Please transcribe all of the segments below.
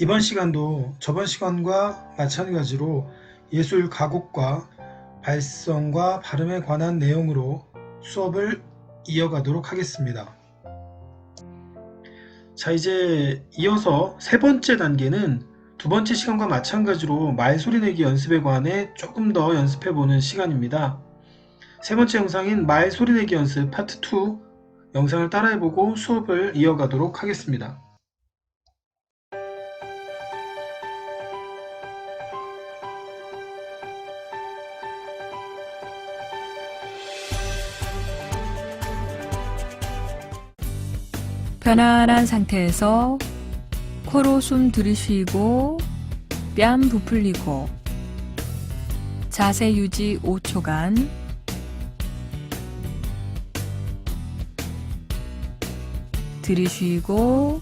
이번 시간도 저번 시간과 마찬가지로 예술 가곡과 발성과 발음에 관한 내용으로 수업을 이어가도록 하겠습니다. 자, 이제 이어서 세 번째 단계는 두 번째 시간과 마찬가지로 말소리 내기 연습에 관해 조금 더 연습해 보는 시간입니다. 세 번째 영상인 말소리 내기 연습 파트 2 영상을 따라해 보고 수업을 이어가도록 하겠습니다. 편안한 상태에서 코로 숨 들이쉬고 뺨 부풀리고 자세 유지 5초간. 들이쉬고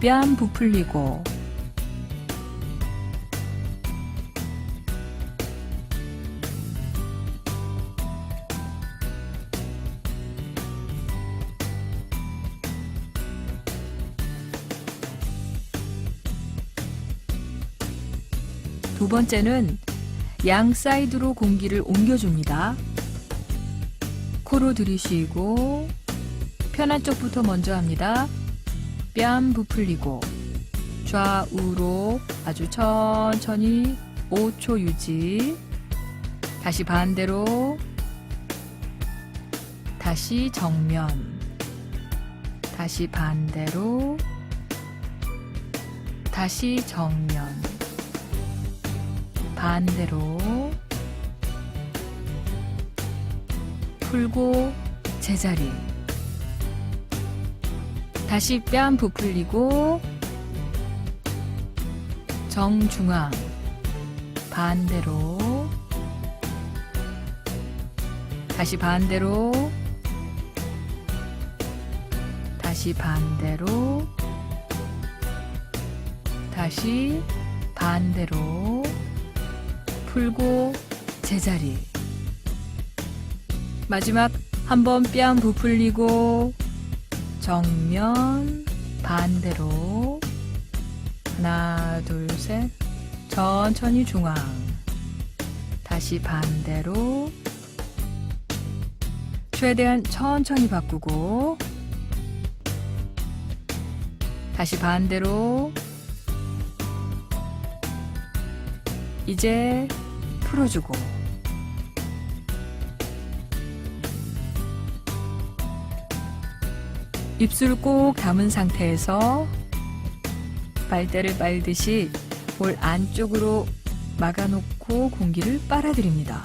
뺨 부풀리고 두 번째는 양 사이드로 공기를 옮겨줍니다. 코로 들이쉬고 편한 쪽부터 먼저 합니다. 뺨 부풀리고 좌우로 아주 천천히 5초 유지. 다시 반대로 다시 정면 다시 반대로 다시 정면 반대로 풀고 제자리. 다시 뺨 부풀리고 정중앙. 반대로 다시 반대로 다시 반대로 다시 반대로 풀고 제자리. 마지막 한 번 뺨 부풀리고 정면 반대로. 하나 둘 셋. 천천히 중앙. 다시 반대로. 최대한 천천히 바꾸고 다시 반대로. 이제 풀어주고 입술 꼭 담은 상태에서 빨대를 빨듯이 볼 안쪽으로 막아놓고 공기를 빨아들입니다.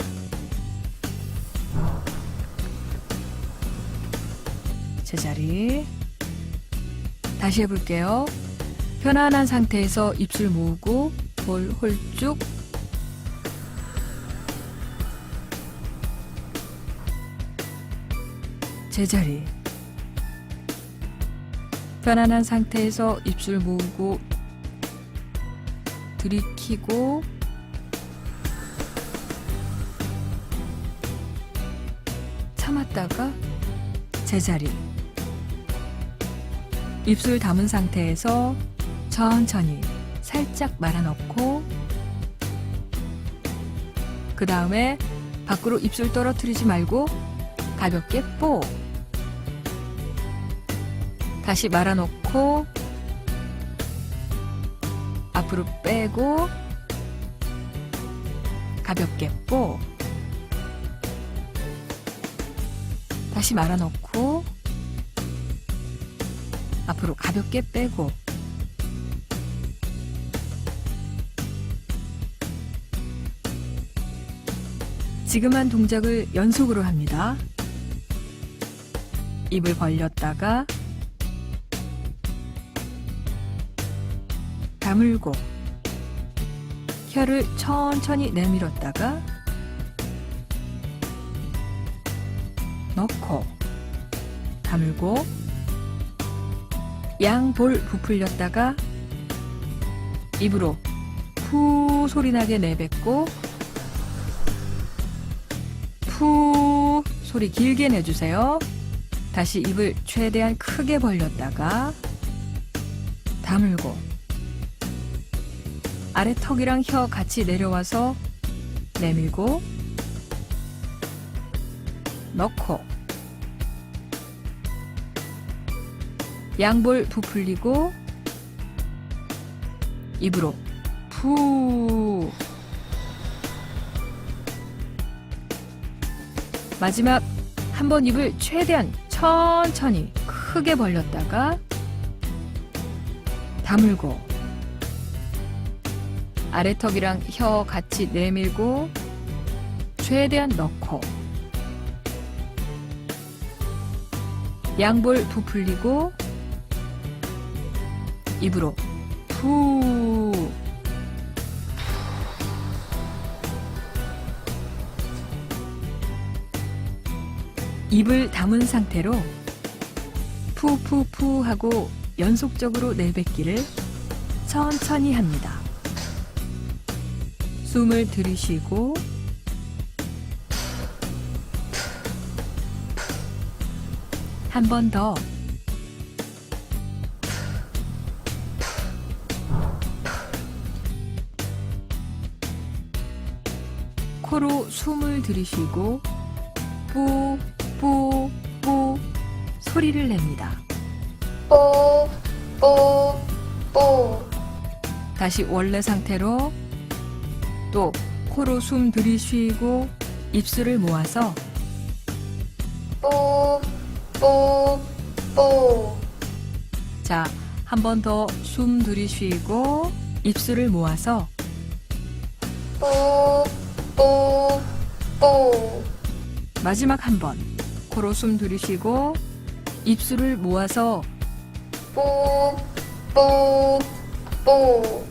제자리 다시 해볼게요. 편안한 상태에서 입술 모으고 볼 홀쭉 제자리. 편안한 상태에서 입술 모으고 들이키고 참았다가 제자리. 입술 담은 상태에서 천천히 살짝 말아넣고 그 다음에 밖으로 입술 떨어뜨리지 말고 가볍게 뽀 다시 말아놓고 앞으로 빼고 가볍게 뽀 다시 말아놓고 앞으로 가볍게 빼고 지금 한 동작을 연속으로 합니다. 입을 벌렸다가 다물고 혀를 천천히 내밀었다가 넣고 다물고 양볼 부풀렸다가 입으로 푸 소리나게 내뱉고 푸 소리 길게 내주세요. 다시 입을 최대한 크게 벌렸다가 다물고 아래 턱이랑 혀 같이 내려와서 내밀고 넣고 양볼 부풀리고 입으로 푸. 마지막 한 번 입을 최대한 천천히 크게 벌렸다가 다물고 아래턱이랑 혀 같이 내밀고 최대한 넣고 양볼 부풀리고 입으로 푸 입을 담은 상태로 푸푸푸 하고 연속적으로 내뱉기를 천천히 합니다. 숨을 들이쉬고 한 번 더. 코로 숨을 들이쉬고 뿌, 뿌, 뿌 소리를 냅니다. 뽀, 뽀, 뽀. 다시 원래 상태로 또 코로 숨 들이쉬고 입술을 모아서 뽀, 뽀, 뽀. 자, 한 번 더 숨 들이쉬고 입술을 모아서 뽀, 뽀, 뽀. 마지막 한 번 코로 숨 들이쉬고 입술을 모아서 뽀, 뽀, 뽀.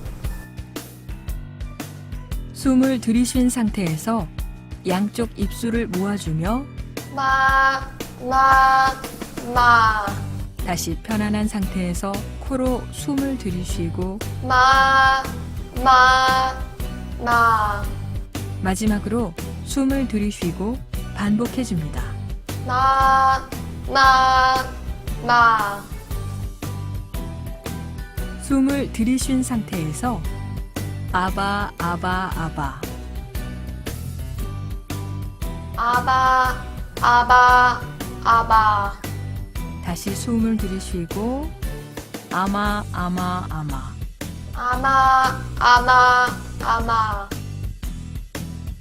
숨을 들이쉰 상태에서 양쪽 입술을 모아주며 마, 마, 마. 다시 편안한 상태에서 코로 숨을 들이쉬고 마, 마, 마. 마지막으로 숨을 들이쉬고 반복해 줍니다. 마, 마, 마. 숨을 들이쉰 상태에서 아바 아바 아바 아바, 아바, 아바. 다시 숨을 들이쉬고 아마 아마 아마 아마, 아마, 아마.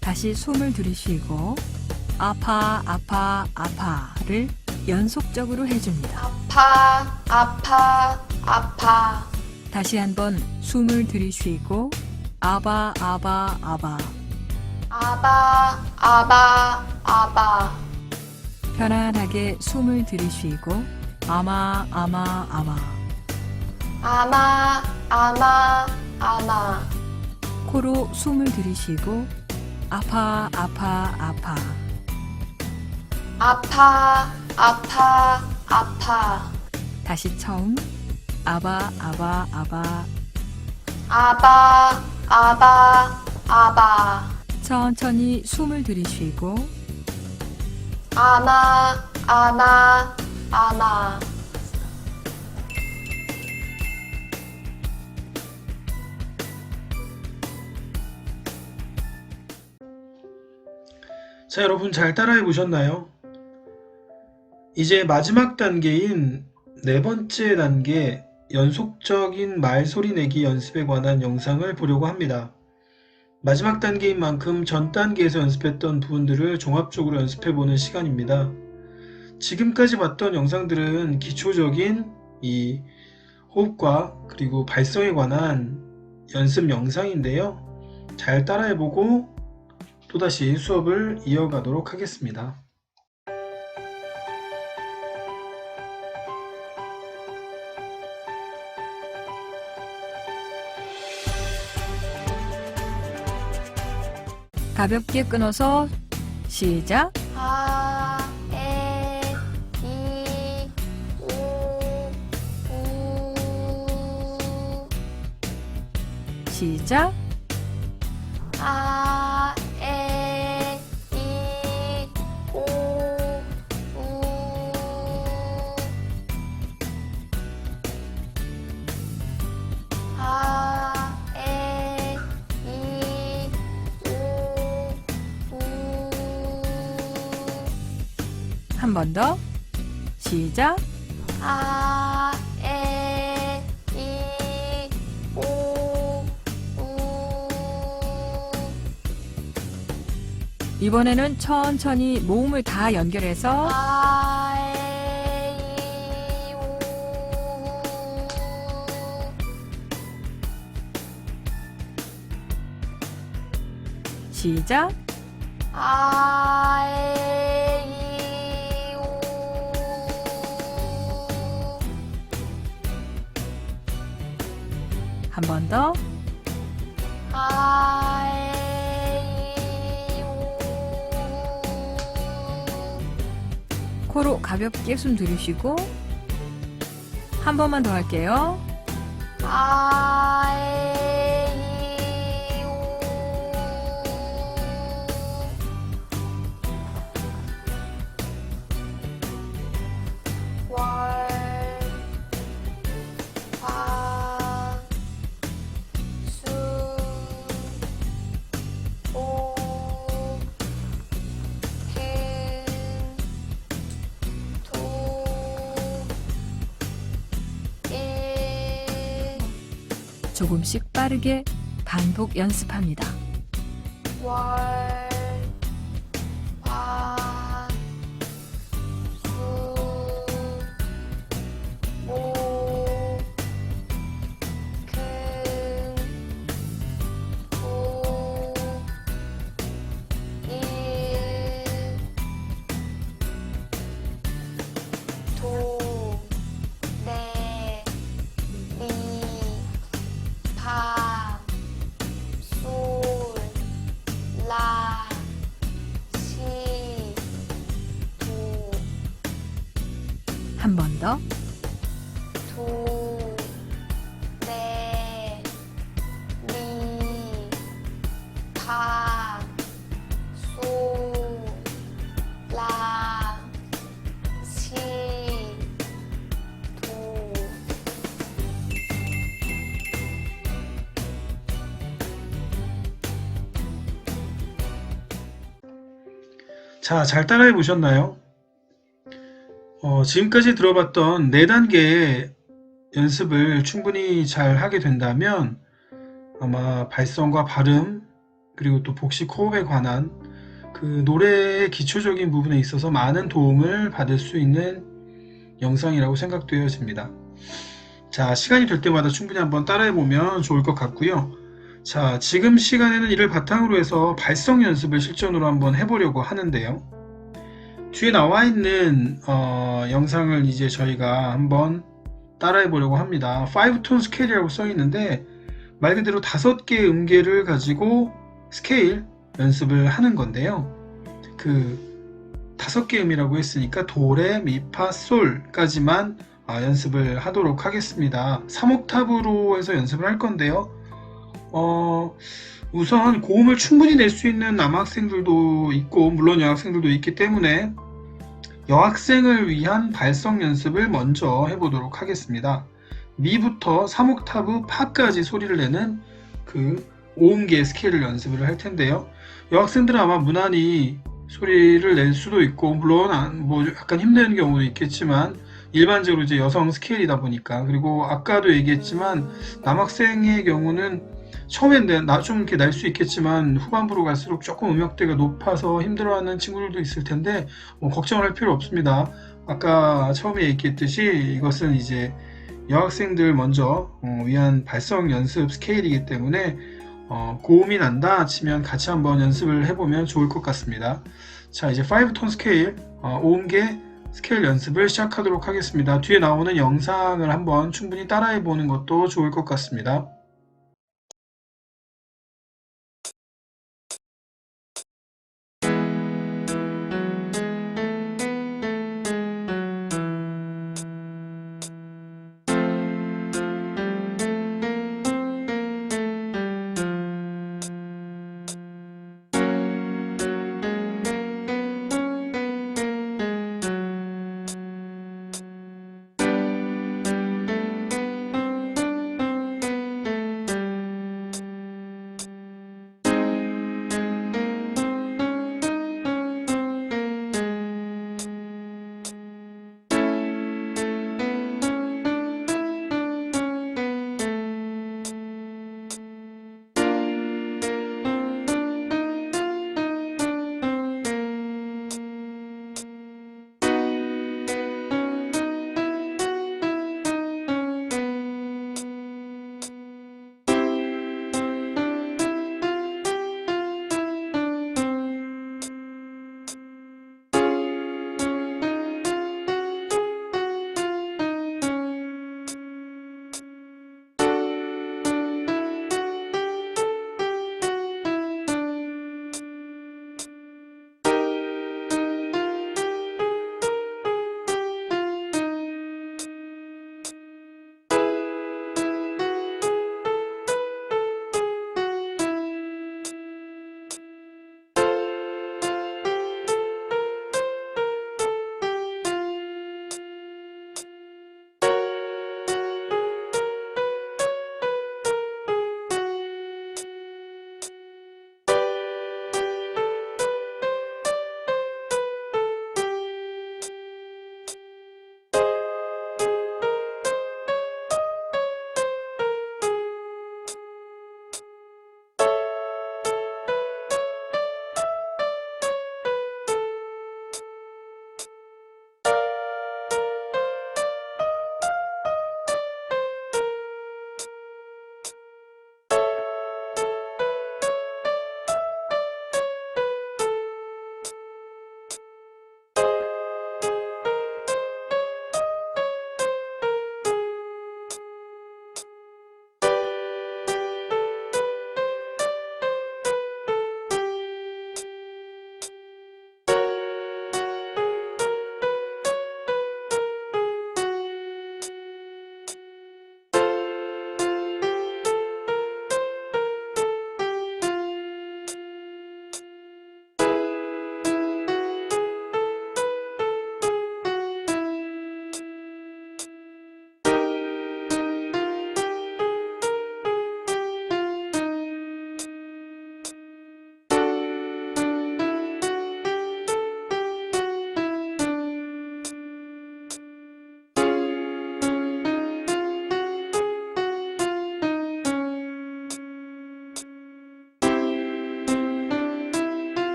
다시 숨을 들이쉬고 아파 아파 아파를 연속적으로 해줍니다. 아파, 아파, 아파. 다시 한번 숨을 들이쉬고 아바 아바 아바 아바, 아바, 아바. 편안하게 숨을 들이쉬고 아마 아마 아마 아마, 아마, 아마. 코로 숨을 들이쉬고 아파 아파 아파 아파, 아파, 아파. 다시 처음 아바 아바 아바 아바, 아바, 아바. 천천히 숨을 들이쉬고 아마, 아마, 아마. 자, 여러분 잘 따라해 보셨나요? 이제 마지막 단계인 네 번째 단계 연속적인 말소리 내기 연습에 관한 영상을 보려고 합니다. 마지막 단계인 만큼 전 단계에서 연습했던 부분들을 종합적으로 연습해 보는 시간입니다. 지금까지 봤던 영상들은 기초적인 이 호흡과 그리고 발성에 관한 연습 영상인데요. 잘 따라해 보고 또다시 수업을 이어가도록 하겠습니다. 가볍게 끊어서 시작 아, 에, 이, 우, 우. 시작 번 더. 시작. 아, 에, 이, 오, 우. 이번에는 천천히 모음을 다 연결해서 아, 에, 이, 오. 시작. 아, 에, 한 번 더. 코로 가볍게 숨 들이쉬고 한 번만 더 할게요. 조금씩 빠르게 반복 연습합니다. 월, 더. 도, 파, 라, 시, 도. 자, 잘 따라해 보셨나요? 어, 지금까지 들어봤던 네 단계의 연습을 충분히 잘 하게 된다면 아마 발성과 발음 그리고 또 복식 호흡에 관한 그 노래의 기초적인 부분에 있어서 많은 도움을 받을 수 있는 영상이라고 생각되어집니다. 자, 시간이 될 때마다 충분히 한번 따라해 보면 좋을 것 같고요. 자, 지금 시간에는 이를 바탕으로 해서 발성 연습을 실전으로 한번 해보려고 하는데요. 뒤에 나와 있는 어, 영상을 이제 저희가 한번 따라해 보려고 합니다. 5톤 스케일이라고 써 있는데 말 그대로 다섯 개의 음계를 가지고 스케일 연습을 하는 건데요. 그 다섯 개 음이라고 했으니까 도레, 미파, 솔까지만 아, 연습을 하도록 하겠습니다. 3옥탑으로 해서 연습을 할 건데요. 어, 우선 고음을 충분히 낼 수 있는 남학생들도 있고, 물론 여학생들도 있기 때문에 여학생을 위한 발성 연습을 먼저 해보도록 하겠습니다. 미부터 3옥타브 파까지 소리를 내는 그 5음계 스케일을 연습을 할 텐데요. 여학생들은 아마 무난히 소리를 낼 수도 있고, 물론 안- 뭐 약간 힘든 경우도 있겠지만, 일반적으로 이제 여성 스케일이다 보니까, 그리고 아까도 얘기했지만, 남학생의 경우는 처음엔 나좀 이렇게 날 수 있겠지만 후반부로 갈수록 조금 음역대가 높아서 힘들어하는 친구들도 있을 텐데 뭐 걱정을 할 필요 없습니다. 아까 처음에 얘기했듯이 이것은 이제 여학생들 먼저 어, 위한 발성 연습 스케일이기 때문에 어, 고음이 난다 치면 같이 한번 연습을 해보면 좋을 것 같습니다. 자 이제 5톤 스케일 어, 5음계 스케일 연습을 시작하도록 하겠습니다. 뒤에 나오는 영상을 한번 충분히 따라해 보는 것도 좋을 것 같습니다.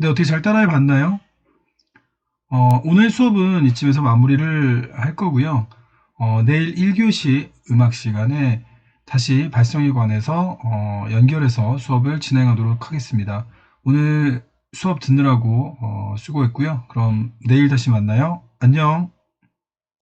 네, 어떻게 잘 따라해 봤나요? 어, 오늘 수업은 이쯤에서 마무리를 할 거고요. 어, 내일 1교시 음악 시간에 다시 발성에 관해서 어, 연결해서 수업을 진행하도록 하겠습니다. 오늘 수업 듣느라고 어, 수고했고요. 그럼 내일 다시 만나요. 안녕.